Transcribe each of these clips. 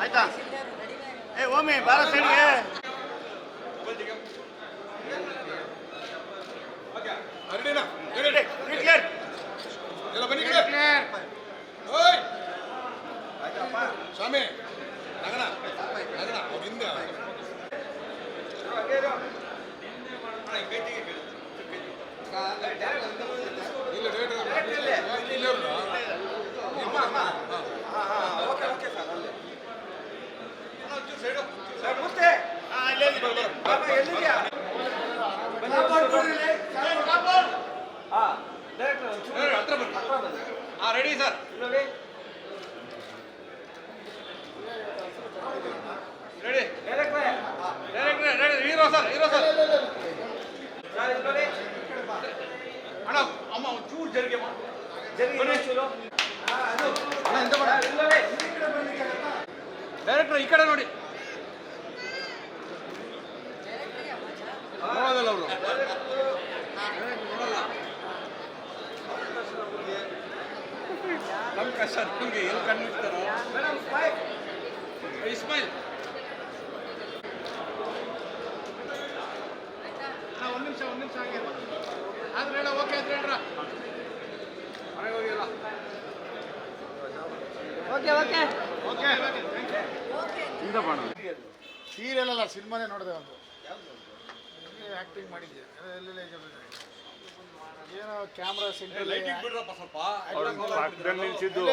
ಆಯ್ತಾ? ಏ ಓಮಿ ಬಾರ ಸೈಡ್ಗೆ சாமி நகனா நகனா ஒரு இந்த கேட்டு ಅಮ್ಮ ಒಂದು ಚೂರು ಜರಿಗೆ ಅಮ್ಮ ಡೈರೆಕ್ಟರ್ ಈ ಕಡೆ ನೋಡಿ. ನೋಡೋದಲ್ಲ ಅವರು. ನಮ್ಮ ಕಷ್ಟ ನಿಮಗೆ ಎಲ್ಲಿ ಕಂಡಿರ್ತಾರೋ ಇಸ್ಮೈಲ್ ಒಂದು ನಿಮಿಷ ಒಂದು ನಿಮಿಷ ಹಾಗೆ ಸೀರಿಯಲ್ ಅಲ್ಲ ಸಿನಿಮಾನೇ ನೋಡಿದೆ ಒಂದು. ಆಕ್ಟಿಂಗ್ ಮಾಡಿದ್ದೆ ಎಲ್ಲೆಲ್ಲ ಏನೋ ಕ್ಯಾಮ್ರಾ ಸೆಂಟರ್ ಬಿಡ್ರಪ್ಪ ಸ್ವಲ್ಪ. ನಿಲ್ಸಿದ್ದು.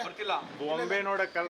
ಬರ್ತಿಲ್ಲ. ಬೊಂಬೆ ನೋಡಕ್ಕಲ್ಲ